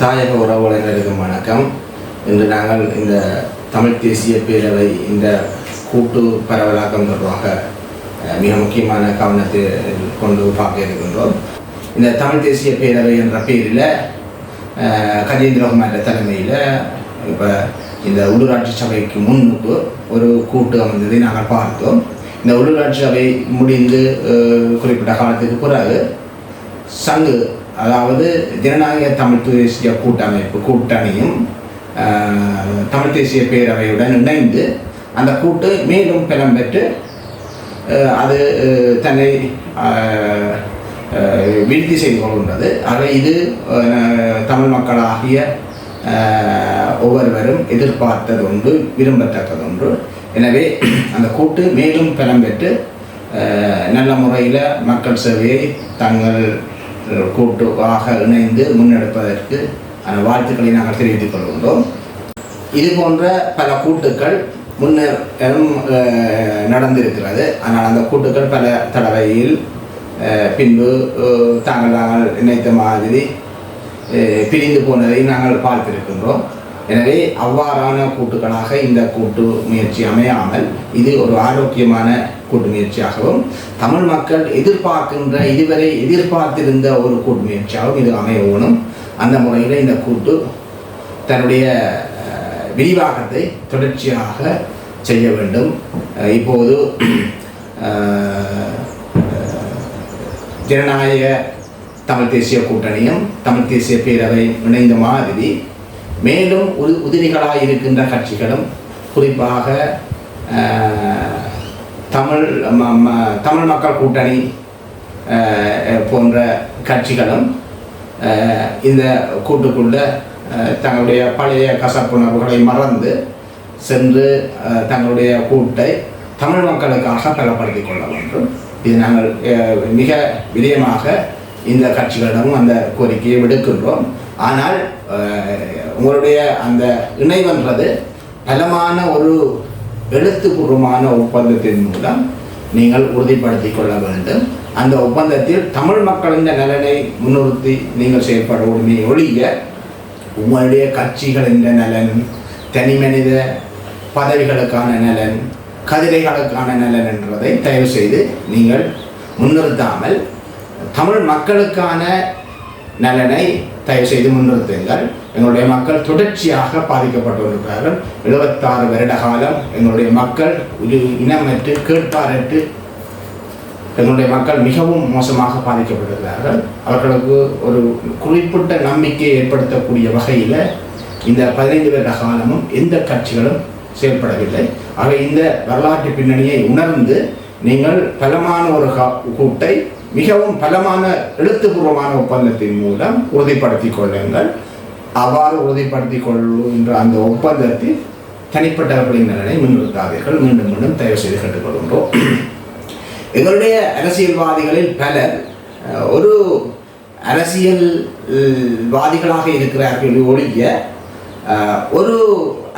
தாயக உறவுகளுக்கும் வணக்கம். இன்று நாங்கள் இந்த தமிழ் தேசிய பேரவை இந்த கூட்டு பரவலாக்கம் தொடர்பாக மிக முக்கியமான கவனத்தை கொண்டு பார்க்க இருக்கின்றோம். இந்த தமிழ் தேசிய பேரவை என்ற பேரில் கஜேந்திரகுமார் தலைமையில் இப்போ இந்த உள்ளூராட்சி சபைக்கு முன்னுக்கு ஒரு கூட்டு அமைந்ததை நாங்கள் பார்த்தோம். இந்த உள்ளூராட்சி சபை முடிந்து குறிப்பிட்ட காலத்துக்கு பிறகு சங்கு அதாவது ஜனநாயக தமிழ் தேசிய கூட்டமைப்பு கூட்டணியும் தமிழ் தேசிய பேரவையுடன் இணைந்து அந்த கூட்டு மேலும் பலம் பெற்று அது தன்னை ஆஹ், விருத்தி செய்து கொள்கின்றது. ஆக இது தமிழ் மக்களாகிய ஒவ்வொருவரும் எதிர்பார்த்தது ஒன்று விரும்பத்தக்கது ஒன்று எனவே அந்த கூட்டு மேலும் பலம் பெற்று நல்ல முறையில் மக்கள் சேவையை தங்கள் கூட்டுவாக இணைந்து முன்னெடுப்பதற்கு அந்த வாழ்த்துக்களை நாங்கள் தெரிவித்துக் கொள்கின்றோம். இது போன்ற பல கூட்டுக்கள் முன்னரும் நடந்திருக்கிறது. ஆனால் அந்த கூட்டுக்கள் பல தடவையில் பின்பு தாங்கள் நாங்கள் நினைத்த மாதிரி பிரிந்து போனதை நாங்கள் பார்த்திருக்கின்றோம். எனவே அவ்வாறான கூட்டுகளாக இந்த கூட்டு முயற்சி அமையாமல் இது ஒரு ஆரோக்கியமான கூட்டு முயற்சியாகவும் தமிழ் மக்கள் எதிர்பார்க்கின்ற இதுவரை எதிர்பார்த்திருந்த ஒரு கூட்டு முயற்சியாகவும் இது அமையவணும் அந்த முறையில் இந்த கூட்டு தன்னுடைய விரிவாக்கத்தை தொடர்ச்சியாக செய்ய வேண்டும். இப்போது ஜனநாயக தமிழ் தேசிய கூட்டணியும் தமிழ் தேசிய பேரவை இணைந்த மாதிரி மேலும் உது உதிரிகளாக இருக்கின்ற கட்சிகளும் குறிப்பாக தமிழ் ம- ம- தமிழ் மக்கள் கூட்டணி போன்ற கட்சிகளும் இந்த கூட்டுக்குள்ள தங்களுடைய பழைய கசப்புணர்வுகளை மறந்து சென்று தங்களுடைய கூட்டை தமிழ் மக்களுக்காக பலப்படுத்திக் கொள்ள வேண்டும். இது நாங்கள் மிக விதயமாக இந்த கட்சிகளிடமும் அந்த கோரிக்கையை விடுக்கின்றோம். ஆனால் உங்களுடைய அந்த இணைவன்றது பலமான ஒரு எழுத்துப்பூர்வமான ஒப்பந்தத்தின் மூலம் நீங்கள் உறுதிப்படுத்திக் கொள்ள வேண்டும். அந்த ஒப்பந்தத்தில் தமிழ் மக்களின் நலனை முன்னிறுத்தி நீங்கள் செயல்படுவதுமே ஒழிய உங்களுடைய கட்சிகளின் நலன் தனி மனித பதவிகளுக்கான நலன் கதிரைகளுக்கான நலன் என்றதை தயவு செய்து நீங்கள் முன்னிறுத்தாமல் தமிழ் மக்களுக்கான நலனை தயவு செய்து முன்னிறுத்துங்கள். எங்களுடைய மக்கள் தொடர்ச்சியாக பாதிக்கப்பட்டு வருகிறார்கள் எழுபத்தாறு வருட காலம் எங்களுடைய மக்கள் ஒரு இனமற்று கேட்பாரற்று எங்களுடைய மக்கள் மிகவும் மோசமாக பாதிக்கப்படுகிறார்கள் அவர்களுக்கு ஒரு குறிப்பிட்ட நம்பிக்கையை ஏற்படுத்தக்கூடிய வகையில் இந்த பதினைந்து வருட காலமும் எந்த கட்சிகளும் செயல்படவில்லை. ஆக இந்த வரலாற்று பின்னணியை உணர்ந்து நீங்கள் பலமான ஒரு கா- கூட்டை மிகவும் பலமான எழுத்துப்பூர்வமான ஒப்பந்தத்தின் மூலம் உறுதிப்படுத்திக் கொள்ளுங்கள். அவ்வாறு உறுதிப்படுத்திக் கொள்கின்ற அந்த ஒப்பந்தத்தில் தனிப்பட்டவர்களின் நலனை முன்னிறுத்தாதீர்கள். மீண்டும் மீண்டும் தயவு செய்து கேட்டுக்கொள்கின்றோம். எங்களுடைய அரசியல்வாதிகளில் பலர் ஒரு அரசியல்வாதிகளாக இருக்கிறார்கள் ஒழிய ஒரு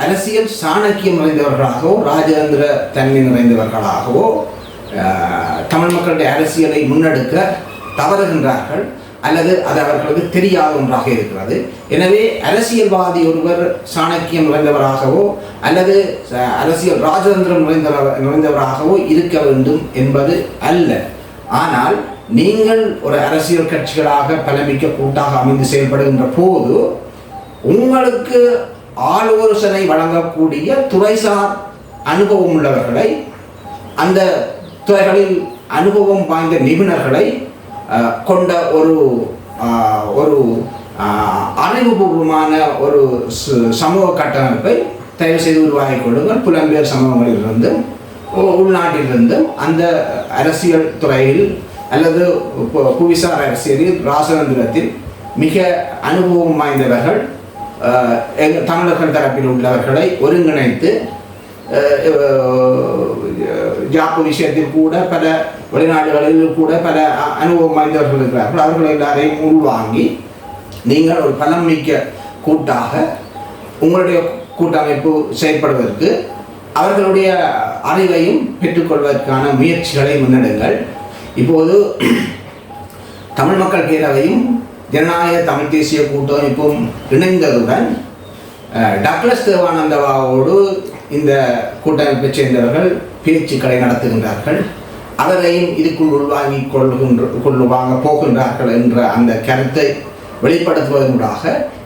அரசியல் சாணக்கியம் நிறைந்தவர்களாகவோ ராஜேந்திர தன்மை நிறைந்தவர்களாகவோ தமிழ் மக்களுடைய அரசியலை முன்னெடுக்க தவறுகின்றார்கள் அல்லது அது அவர்களுக்கு தெரியாத ஒன்றாக இருக்கிறது. எனவே அரசியல்வாதி ஒருவர் சாணக்கியம் நிறைந்தவராகவோ அல்லது அரசியல் ராஜதந்திரம் நிறைந்தவர் நிறைந்தவராகவோ இருக்க வேண்டும் என்பது அல்ல. ஆனால் நீங்கள் ஒரு அரசியல் கட்சிகளாக பலமிக்க கூட்டாக அமைந்து செயல்படுகின்ற போது உங்களுக்கு ஆலோசனை வழங்கக்கூடிய துறைசார் அனுபவம் உள்ளவர்களை அந்த துறைகளில் அனுபவம் வாய்ந்த நிபுணர்களை கொண்ட ஒரு ஒரு அஹ், அறிவுபூர்வமான ஒரு சமூக கட்டமைப்பை தயவு செய்து உருவாகி கொள்ளுங்கள். புலம்பெயர் சமூகங்களிலிருந்தும் உள்நாட்டிலிருந்தும் அந்த அரசியல் துறையில் அல்லது பு- புவிசார் அரசியலில் ராசதந்திரத்தில் மிக அனுபவம் வாய்ந்தவர்கள் தமிழர்கள் தரப்பில் உள்ளவர்களை ஒருங்கிணைத்து அஹ், ஜாப்பு விஷயத்தில் கூட பல வெளிநாடுகளில் கூட பல அனுபவம் வாய்ந்தவர்கள் இருக்கிறார்கள் அவர்கள் எல்லாரையும் உள்வாங்கி நீங்கள் ஒரு பலம் மிக்க கூட்டாக உங்களுடைய கூட்டமைப்பு செயல்படுவதற்கு அவர்களுடைய அறிவையும் பெற்றுக்கொள்வதற்கான முயற்சிகளை முன்னெடுங்கள் இப்போது தமிழ் மக்கள் பேரவையும் ஜனநாயக தமிழ் தேசிய கூட்டமைப்பும் இணைந்ததுடன் டக்ளஸ் தேவானந்தவாவோடு இந்த கூட்டமைப்பைச் சேர்ந்தவர்கள் பேச்சுக்களை நடத்துகின்றார்கள். அதனையும் இதுக்குள் உள்வாங்கிக் கொள்கின்ற கொள்ளுவாங்க போகின்றார்கள் என்ற அந்த கருத்தை வெளிப்படுத்துவதனூடாக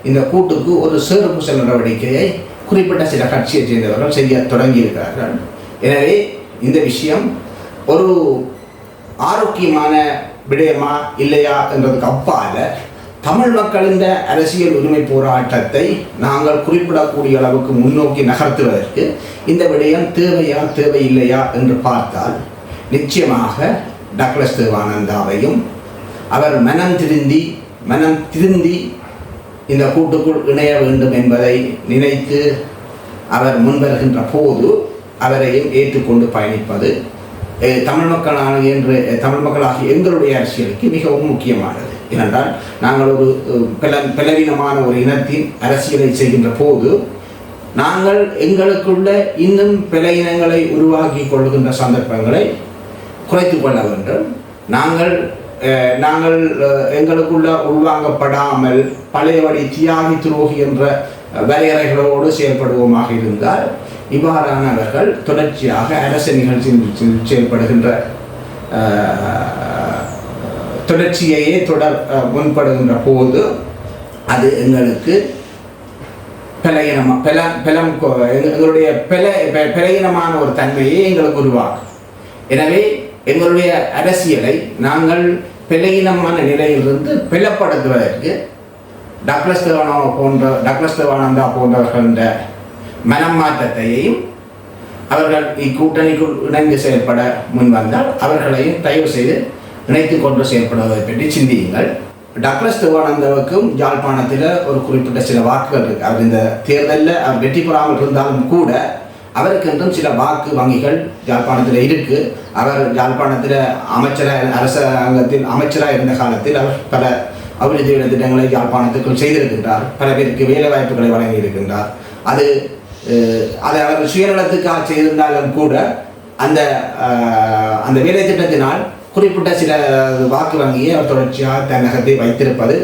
இந்த கூட்டுக்கு ஒரு சேறுபூசல் நடவடிக்கையை குறிப்பிட்ட சில கட்சியைச் சேர்ந்தவர்கள் செய்ய தொடங்கியிருக்கிறார்கள். எனவே இந்த விஷயம் ஒரு ஆரோக்கியமான விடயமா இல்லையா என்றதுக்கு அப்பால தமிழ் மக்களின் அரசியல் உரிமை போராட்டத்தை நாங்கள் குறிப்பிடக்கூடிய அளவுக்கு முன்னோக்கி நகர்த்துவதற்கு இந்த விடயம் தேவையா தேவையில்லையா என்று பார்த்தால் நிச்சயமாக டக்ளஸ் தேவானந்தாவையும் அவர் மனம் திருந்தி மனம் திருந்தி இந்த கூட்டுக்குள் இணைய வேண்டும் என்பதை நினைத்து அவர் முன்வருகின்ற போது அவரையும் ஏற்றுக்கொண்டு பயணிப்பது தமிழ் மக்களான என்று தமிழ் மக்களாகிய எங்களுடைய அரசியலுக்கு மிகவும் முக்கியமானது. ஏனென்றால் நாங்கள் ஒரு அஹ், பல பலவீனமான ஒரு இனத்தின் அரசியலை செய்கின்ற போது நாங்கள் எங்களுக்குள்ள இன்னும் பல இனங்களை உருவாக்கி கொள்கின்ற சந்தர்ப்பங்களை குறைத்து கொள்ள வேண்டும். நாங்கள் நாங்கள் எங்களுக்குள்ள உள்வாங்கப்படாமல் பழையபடி தியாகி துரோகி என்ற வரையறைகளோடு செயல்படுவோமாக இருந்தால் இவ்வாறானவர்கள் தொடர்ச்சியாக அரச நிகழ்ச்சியில் செயல்படுகின்ற தொடர்ச்சியையே தொடர் முன்படுகின்ற போது அது எங்களுக்கு பலகீனமா பல பலம் எங்களுடைய பல ப- பலகீனமான ஒரு தன்மையை எங்களுக்கு உருவாக்கும். எனவே எங்களுடைய அரசியலை நாங்கள் பலகீனமான நிலையிலிருந்து பிளப்படுத்துவதற்கு டக்ளஸ் தேவானா போன்ற டக்ளஸ் தேவானந்தா போன்றவர்களின் மனம் மாற்றத்தையும் அவர்கள் இக்கூட்டணிக்குள் இணைந்து செயல்பட முன் வந்தால் அவர்களையும் தயவு செய்து இணைத்து கொண்டு செயல்படுவதை பற்றி சிந்தியுங்கள். டக்ளஸ் திருவானந்தவுக்கும் யாழ்ப்பாணத்தில் ஒரு குறிப்பிட்ட சில வாக்குகள் இருக்கு. அவர் இந்த தேர்தலில் அவர் வெற்றி பெறாமல் இருந்தாலும் கூட அவருக்கென்றும் சில வாக்கு வங்கிகள் யாழ்ப்பாணத்தில் இருக்கு. அவர் யாழ்ப்பாணத்தில் அமைச்சராக அரசாங்கத்தில் அமைச்சராக இருந்த காலத்தில் அவர் பல அபிவிருத்தி திட்டங்களை யாழ்ப்பாணத்துக்குள் செய்திருக்கின்றார். பல பேருக்கு வேலை வாய்ப்புகளை வழங்கி இருக்கின்றார் அது அதை அவர் சுயநலத்துக்காக செய்திருந்தாலும் கூட அந்த அந்த வேலை திட்டத்தினால் குறிப்பிட்ட சில வாக்கு வங்கியை அவர் தொடர்ச்சியாக தன்னகத்தை வைத்திருப்பது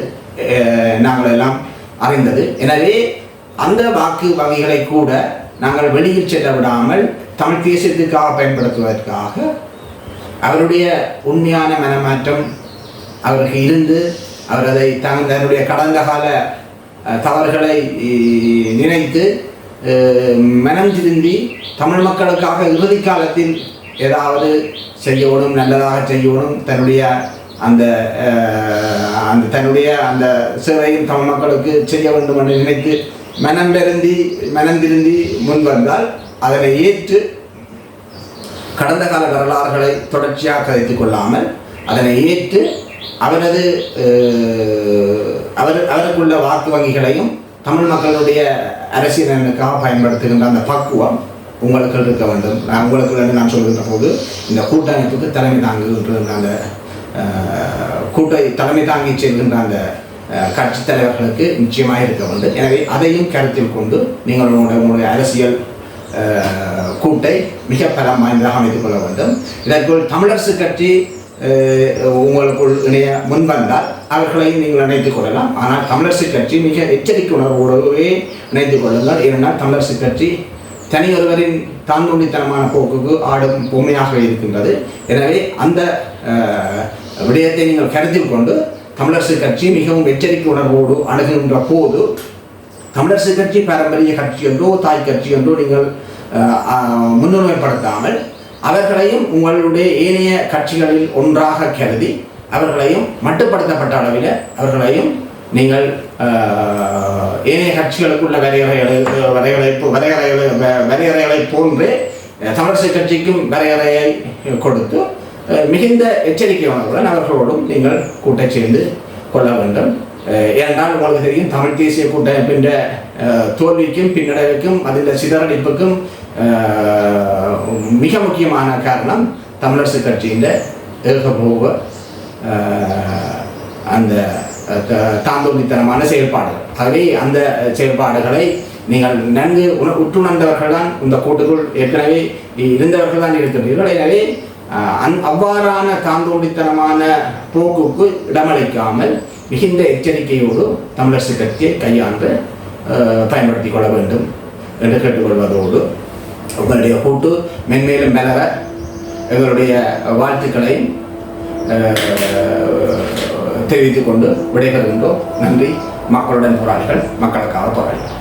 நாங்கள் எல்லாம் அறிந்தது. எனவே அந்த வாக்கு வங்கிகளை கூட நாங்கள் வெளியில் செல்ல விடாமல் தமிழ் தேசியத்துக்காக பயன்படுத்துவதற்காக அவருடைய உண்மையான மனமாற்றம் அவருக்கு இருந்து அவர் அதை தன் தன்னுடைய கடந்த கால தவறுகளை நினைத்து மனம் திருந்தி தமிழ் மக்களுக்காக இறுதி காலத்தில் ஏதாவது செய்யணும் நல்லதாக செய்யணும் தன்னுடைய அந்த அந்த தன்னுடைய அந்த சேவையும் தமிழ் மக்களுக்கு செய்ய வேண்டும் என்று நினைத்து மனம் பெருந்தி மனம் திருந்தி முன் வந்தால் அதனை ஏற்று கடந்த கால வரலாறுகளை தொடர்ச்சியாக கதைத்துக் கொள்ளாமல் அதனை ஏற்று அவரது அவர் அவருக்குள்ள வாக்கு வங்கிகளையும் தமிழ் மக்களுடைய அரசியலனுக்காக பயன்படுத்துகின்ற அந்த பக்குவம் உங்களுக்கு இருக்க வேண்டும் நான் உங்களுக்கு என்று நான் சொல்கின்ற போது இந்த கூட்டமைப்புக்கு தலைமை தாங்குகின்ற அந்த அஹ், கூட்டை தலைமை தாங்கி செல்கின்ற அந்த கட்சி தலைவர்களுக்கு நிச்சயமாக இருக்க வேண்டும். எனவே அதையும் கருத்தில் கொண்டு நீங்கள் உங்களுடைய உங்களுடைய அரசியல் கூட்டை மிக பலம் வாய்ந்ததாக அமைத்துக் கொள்ள வேண்டும். இதற்குள் தமிழரசு கட்சி உங்களுக்குள் இணைய முன்வந்தால் அவர்களையும் நீங்கள் இணைத்துக் கொள்ளலாம். ஆனால் தமிழரசு கட்சி மிக எச்சரிக்கை உணர்வோடவே இணைத்துக் கொள்ளுங்கள். ஏனென்றால் தமிழரசு கட்சி தனியொருவரின் தாந்தோண்டித்தனமான போக்குக்கு ஆடும் பொம்மையாக இருக்கின்றது. எனவே அந்த விடயத்தை நீங்கள் கருத்தில் கொண்டு தமிழரசு கட்சி மிகவும் எச்சரிக்கை உணர்வோடு அணுகுகின்ற போது தமிழரசு கட்சி பாரம்பரிய கட்சி என்றோ தாய் கட்சி என்றோ நீங்கள் முன்னுரிமைப்படுத்தாமல் அவர்களையும் உங்களுடைய ஏனைய கட்சிகளில் ஒன்றாக கருதி அவர்களையும் மட்டுப்படுத்தப்பட்ட அளவில் அவர்களையும் நீங்கள் அஹ், ஏனைய கட்சிகளுக்குள்ள வரையறைகளை வரையறை வரையறைகளை வரையறைகளை போன்றே அஹ், தமிழரசு கட்சிக்கும் வரையறையை கொடுத்து மிகுந்த எச்சரிக்கையானவுடன் அவர்களோடும் நீங்கள் கூட்டச் சேர்ந்து கொள்ள வேண்டும். ஏனென்றால் உங்களுக்கு தெரியும் தமிழ் தேசிய கூட்டமைப்பின் தோல்விக்கும் பின்னடைவுக்கும் அதில் சிதறடிப்புக்கும் மிக முக்கியமான காரணம் தமிழரசு கட்சியின் ஏகபோக அந்த அஹ், த- செயல்பாடுகள். ஆகவே அந்த செயல்பாடுகளை நீங்கள் நன்கு உண உற்றுணர்ந்தவர்கள் தான் இந்த கூட்டுக்குள் ஏற்கனவே இருந்தவர்கள் தான் இருக்கின்றீர்கள். எனவே அந் அவ்வாறான தாந்தோண்டித்தனமான போக்குக்கு இடமளிக்காமல் மிகுந்த எச்சரிக்கையோடு தமிழரசு கட்சியை கையாண்டு பயன்படுத்தி கொள்ள வேண்டும் என்று கேட்டுக்கொள்வதோடு உங்களுடைய கூட்டு மென்மேலும் மலர எங்களுடைய வாழ்த்துக்களையும் தெரிவித்துக் கொண்டு விடைபெறுகின்றோம். நன்றி. மக்களுடன் போராளிகள் மக்களுக்காக போராளிகள்